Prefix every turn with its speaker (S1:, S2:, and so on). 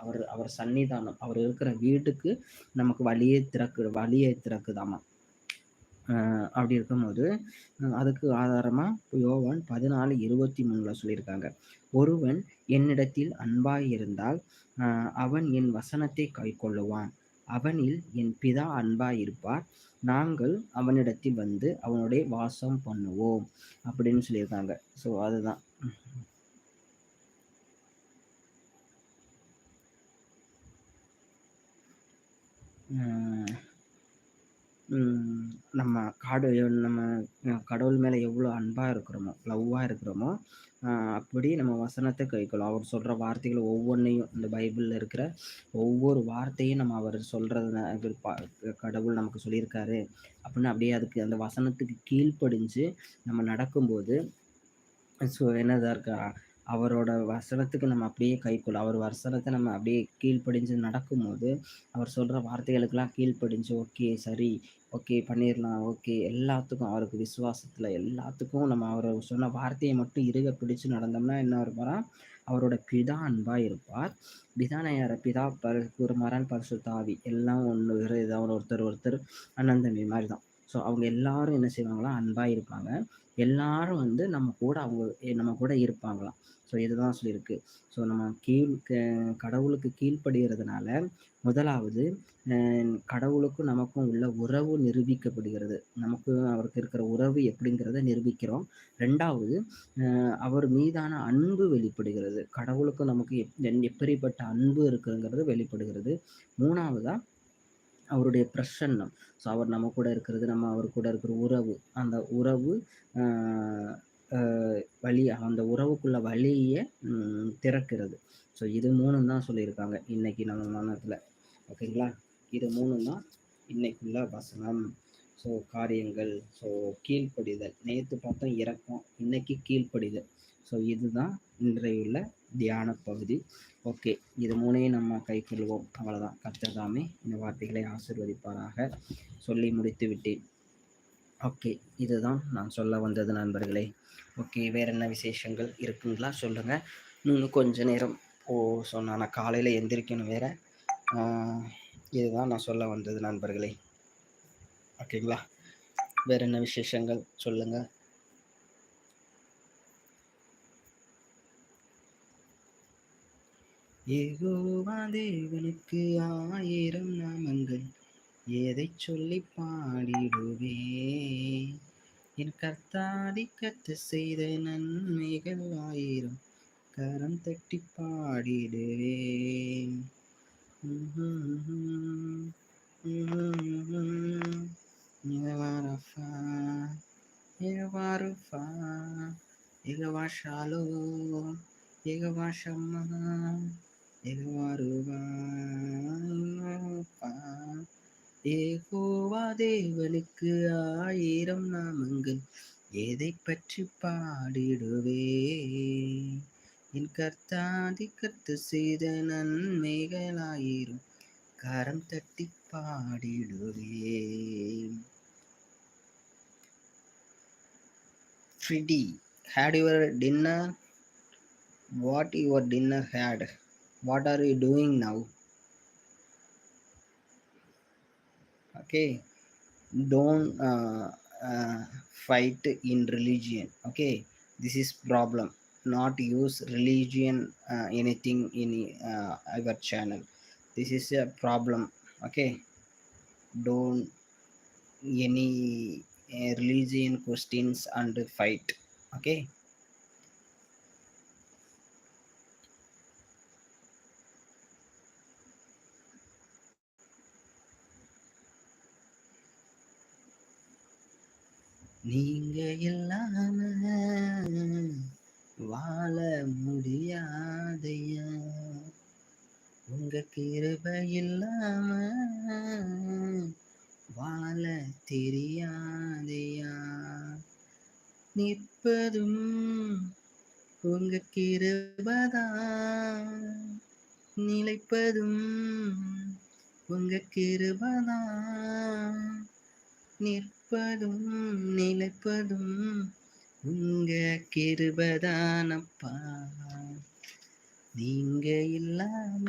S1: அவர் அவர் சன்னிதானம் அவர் இருக்கிற வீட்டுக்கு நமக்கு வழியே திறக்கு வழியை திறக்குதாமா. அப்படி இருக்கும்போது அதுக்கு ஆதாரமா யோவான் பதினாலு இருபத்தி மூணுல சொல்லியிருக்காங்க. ஒருவன் என்னிடத்தில் அன்பாய் இருந்தால் அவன் என் வசனத்தை கைக்கொள்ளுவான் அவனில் என் பிதா அன்பாய் இருப்பார். நாங்கள் அவனிடத்தில் வந்து அவனுடைய வாசம் பண்ணுவோம் அப்படின்னு சொல்லியிருக்காங்க. ஸோ அதுதான். நம்ம காடு நம்ம கடவுள் மேலே எவ்வளோ அன்பாக இருக்கிறோமோ லவ்வாக இருக்கிறோமோ அப்படி நம்ம வசனத்தை கைக்கொள்ளும் அவர் சொல்கிற வார்த்தைகள் ஒவ்வொன்றையும் இந்த பைபிளில் இருக்கிற ஒவ்வொரு வார்த்தையும் நம்ம அவர் சொல்கிறது கடவுள் நமக்கு சொல்லியிருக்காரு. அப்படின்னு அப்படியே அதுக்கு அந்த வசனத்துக்கு கீழ்ப்படிஞ்சு நம்ம நடக்கும்போது ஸோ என்னதான் இருக்கா அவரோட வசனத்துக்கு நம்ம அப்படியே கைக்குள்ள அவர் வசனத்தை நம்ம அப்படியே கீழ்ப்படிஞ்சு நடக்கும்போது அவர் சொல்கிற வார்த்தைகளுக்கெல்லாம் கீழ்ப்படிஞ்சு ஓகே சரி ஓகே பண்ணிடலாம் ஓகே. எல்லாத்துக்கும் அவருக்கு விசுவாசத்தில் எல்லாத்துக்கும் நம்ம அவர் சொன்ன வார்த்தையை மட்டும் இறுக பிடிச்சு நடந்தோம்னா என்ன இருப்பாரா? அவரோட பிதா அன்பாக இருப்பார். பிதானையார பிதா பரு பரிசு தாவி எல்லாம் ஒன்று இதாக ஒருத்தர் ஒருத்தர் அண்ணன் தம்பி மாதிரி தான். ஸோ அவங்க எல்லாரும் என்ன செய்வாங்களா? அன்பாக இருப்பாங்க. எல்லாரும் வந்து நம்ம கூட அவங்க நம்ம கூட இருப்பாங்களாம். ஸோ இதுதான் சொல்லியிருக்கு ஸோ நம்ம கீழ் கடவுளுக்கு கீழ்ப்படுகிறதுனால முதலாவது கடவுளுக்கும் நமக்கும் உள்ள உறவு நிரூபிக்கப்படுகிறது. நமக்கு அவருக்கு இருக்கிற உறவு எப்படிங்கிறத நிரூபிக்கிறோம். ரெண்டாவது அவர் மீதான அன்பு வெளிப்படுகிறது. கடவுளுக்கும் நமக்கு எப்- என்- எப்படிப்பட்ட அன்பு இருக்குங்கிறது வெளிப்படுகிறது. மூணாவதாக அவருடைய பிரசன்னம். ஸோ அவர் நம்ம கூட இருக்கிறது நம்ம அவர் கூட இருக்கிற உறவு. அந்த உறவு வழி அந்த உறவுக்குள்ள வழியை திறக்கிறது. ஸோ இது மூணும் தான் சொல்லியிருக்காங்க இன்னைக்கு நம்ம மனத்தில் ஓகேங்களா? இது மூணும் தான் இன்னைக்குள்ள வசனம். ஸோ காரியங்கள். ஸோ கீழ்ப்படிதல். நேற்று பார்த்தோம் இறக்கம் இன்னைக்கு கீழ்ப்படிதல். ஸோ இதுதான் இன்றையுள்ள தியான பகுதி. ஓகே இது மூணையும் நம்ம கைக்கொள்வோம். அவ்வளோதான் கற்றுதாமே இந்த வார்த்தைகளை ஆசிர்வதிப்பாராக. சொல்லி முடித்து விட்டேன். ஓகே இதுதான் நான் சொல்ல வந்தது நண்பர்களே. ஓகே வேற என்ன விசேஷங்கள் இருக்குங்களா? சொல்லுங்க. இன்னும் கொஞ்ச நேரம். ஓ சொன்னா நான் காலையில் எந்திரிக்கணும் வேற. இதுதான் நான் சொல்ல வந்தது நண்பர்களே. ஓகேங்களா வேற என்ன விசேஷங்கள்? சொல்லுங்கள் ஏகோவா தேவனுக்கு ஆயிரம் நாமங்கள் எதை சொல்லி பாடிடுவே. என் கர்த்தாதி கத்து செய்த நன்மைகள் ஆயிரம் கரம் தட்டி பாடிடுவே. யெகோவாரஃபா, யெகோவாருஃபா, யெகோவா ஷம்மா, ஏகோவா தேவனுக்கு ஆயிரம் நாமங்கள். எதை பற்றி பாடிடுவே? என் கர்த்தாதி கர்த்து செய்த நன்மைகளாயிரும். கரம் தட்டி பாடிடுவே. Freddy had your dinner what your dinner had What are you doing now? Okay, don't uh, uh, fight in religion. Okay, this is problem. Not use religion uh, anything in uh, our channel. This is a problem. Okay, don't any uh, religion questions and fight. Okay. நீங்க இல்லாம வாழ முடியாதையா உங்க கிருபை இல்லாம வாழ தெரியாதையா நிற்பதும் உங்க கிருபதா நிலைப்பதும் உங்க கிருபதான். நிற்பதும் நிலைப்பதும் உங்க கிருபதானப்பா நீங்க இல்லாம